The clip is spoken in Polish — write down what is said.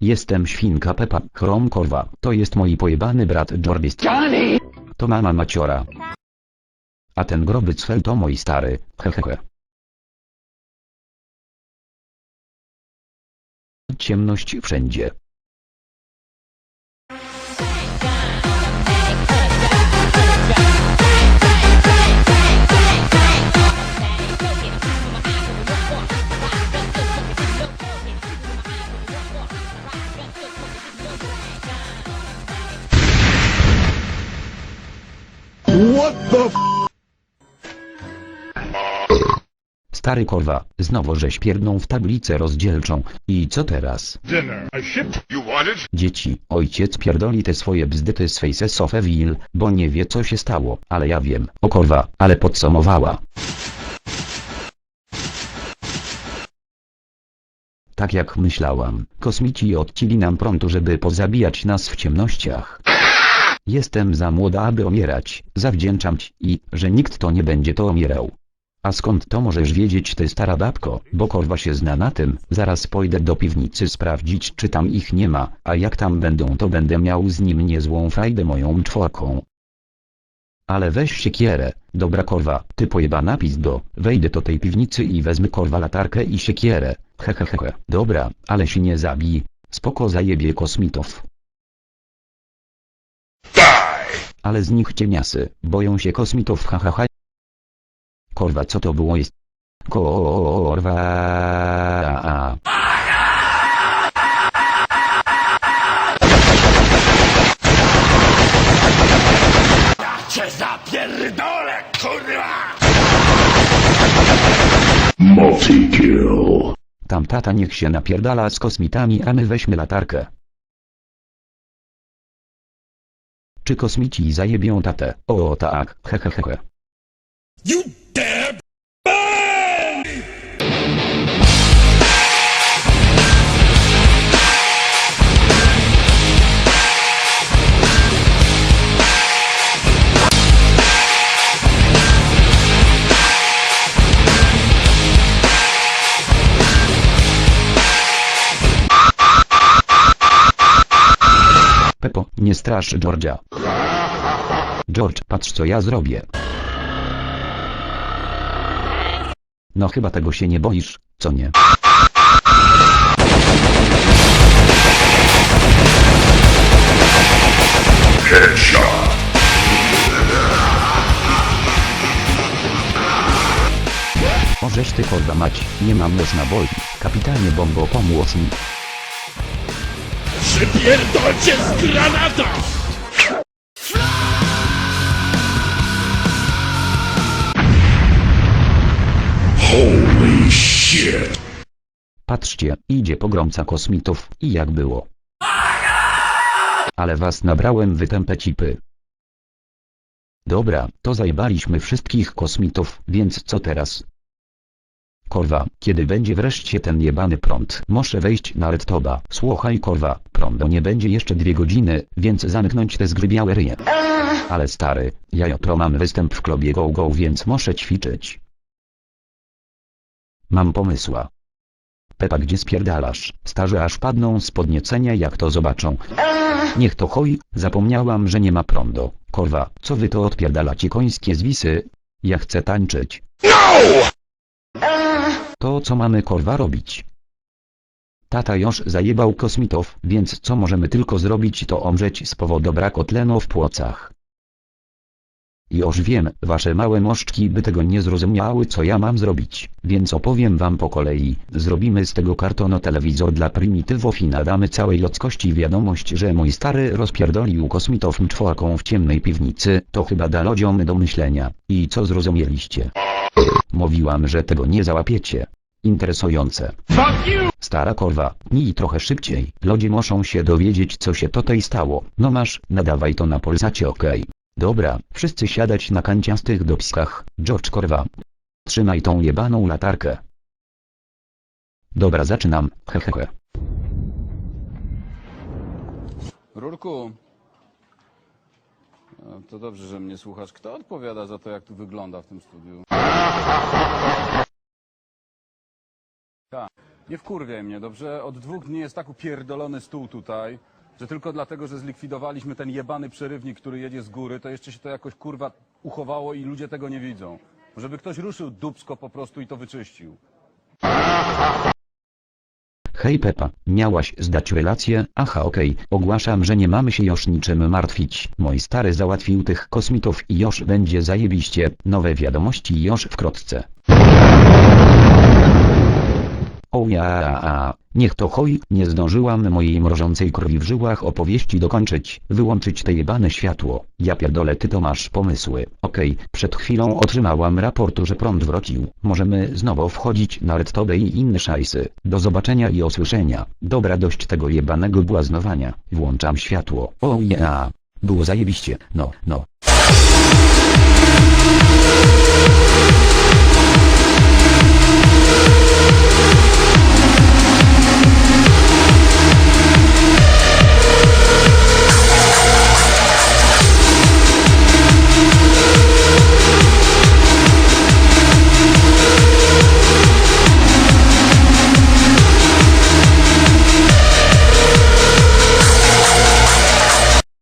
jestem świnka Pepa, chrom korwa, to jest mój pojebany brat Jorbis. To mama maciora. A ten groby cfel to mój stary, hehehe. Ciemność wszędzie. Stary korwa, znowu żeś pierdną w tablicę rozdzielczą. I co teraz? dinner. I shipped. You want it? Dzieci, ojciec pierdoli te swoje bzdyty z Faces of Evil, bo nie wie co się stało, ale ja wiem, o korwa, ale podsumowała. Tak jak myślałam, kosmici odcili nam prądu, żeby pozabijać nas w ciemnościach. Jestem za młoda, aby umierać, zawdzięczam ci, i, że nikt to nie będzie to umierał. A skąd to możesz wiedzieć ty stara babko, bo korwa się zna na tym, zaraz pójdę do piwnicy sprawdzić czy tam ich nie ma, a jak tam będą to będę miał z nim niezłą frajdę moją czworką. Ale weź siekierę, dobra korwa, ty pojebana pizdo, wejdę do tej piwnicy i wezmę korwa latarkę i siekierę, hehehehe, dobra, ale się nie zabij, spoko zajebie kosmitów. Ale z nich ciemiasy, boją się kosmitów hahaha. Korwa co to było jest? Korwa. Cię zapierdolę, kurwa! Multi-kill. Tam tata niech się napierdala z kosmitami a my weźmy latarkę. Czy kosmici zajebią tatę? O tak, hehehehe. You Pepo, nie strasz Georgia. George, patrz co ja zrobię. No chyba tego się nie boisz, co nie? Headshot. Możeś ty korwa mać, nie mam już naboi. Kapitanie Bombo pomóż mi. Przypierdolcie z granata! Holy shit. Patrzcie, idzie pogromca kosmitów, i jak było. Ale was nabrałem wytępę cipy. Dobra, to zajebaliśmy wszystkich kosmitów, więc co teraz? Korwa, kiedy będzie wreszcie ten jebany prąd? Muszę wejść na redtoba. Słuchaj korwa, prądu nie będzie jeszcze dwie godziny, więc zamknąć te zgrybiałe ryje. Ale stary, ja jutro mam występ w klubie Go Go, więc muszę ćwiczyć. Mam pomysła. Pepa gdzie spierdalasz, starzy aż padną z podniecenia jak to zobaczą. Niech to choj, zapomniałam że nie ma prądu. Korwa, co wy to odpierdalacie końskie zwisy? Ja chcę tańczyć. To co mamy korwa robić? Tata już zajebał kosmitów, więc co możemy tylko zrobić to umrzeć z powodu braku tlenu w płocach. Już wiem, wasze małe moszczki by tego nie zrozumiały co ja mam zrobić, więc opowiem wam po kolei. Zrobimy z tego kartonu telewizor dla prymitywów i nadamy całej ludzkości wiadomość, że mój stary rozpierdolił kosmitów czworką w ciemnej piwnicy, to chyba da ludziom do myślenia. I co zrozumieliście? Mówiłam, że tego nie załapiecie. Interesujące. Fuck you! Stara korwa, nij trochę szybciej. Ludzie muszą się dowiedzieć co się tutaj stało. No masz, nadawaj to na Polsacie okej. Dobra, wszyscy siadać na kanciastych dopskach. George korwa. Trzymaj tą jebaną latarkę. Dobra zaczynam, hehehe. Rurku. No, to dobrze, że mnie słuchasz. Kto odpowiada za to, jak tu wygląda w tym studiu? Tak. Nie wkurwiaj mnie, dobrze? Od dwóch dni jest tak upierdolony stół tutaj, że tylko dlatego, że zlikwidowaliśmy ten jebany przerywnik, który jedzie z góry, to jeszcze się to jakoś kurwa uchowało i ludzie tego nie widzą. Żeby ktoś ruszył dupsko po prostu i to wyczyścił. Hej Pepa, miałaś zdać relację? Aha okej, ogłaszam, że nie mamy się już niczym martwić. Mój stary załatwił tych kosmitów i już będzie zajebiście, nowe wiadomości już wkrótce. O ja, niech to choj, nie zdążyłam mojej mrożącej krwi w żyłach opowieści dokończyć, wyłączyć te jebane światło, ja pierdolę ty to masz pomysły, okej, przed chwilą otrzymałam raportu, że prąd wrócił, możemy znowu wchodzić na redtobe i inne szajsy, do zobaczenia i usłyszenia, dobra dość tego jebanego błaznowania, włączam światło, o ja, było zajebiście, no, no.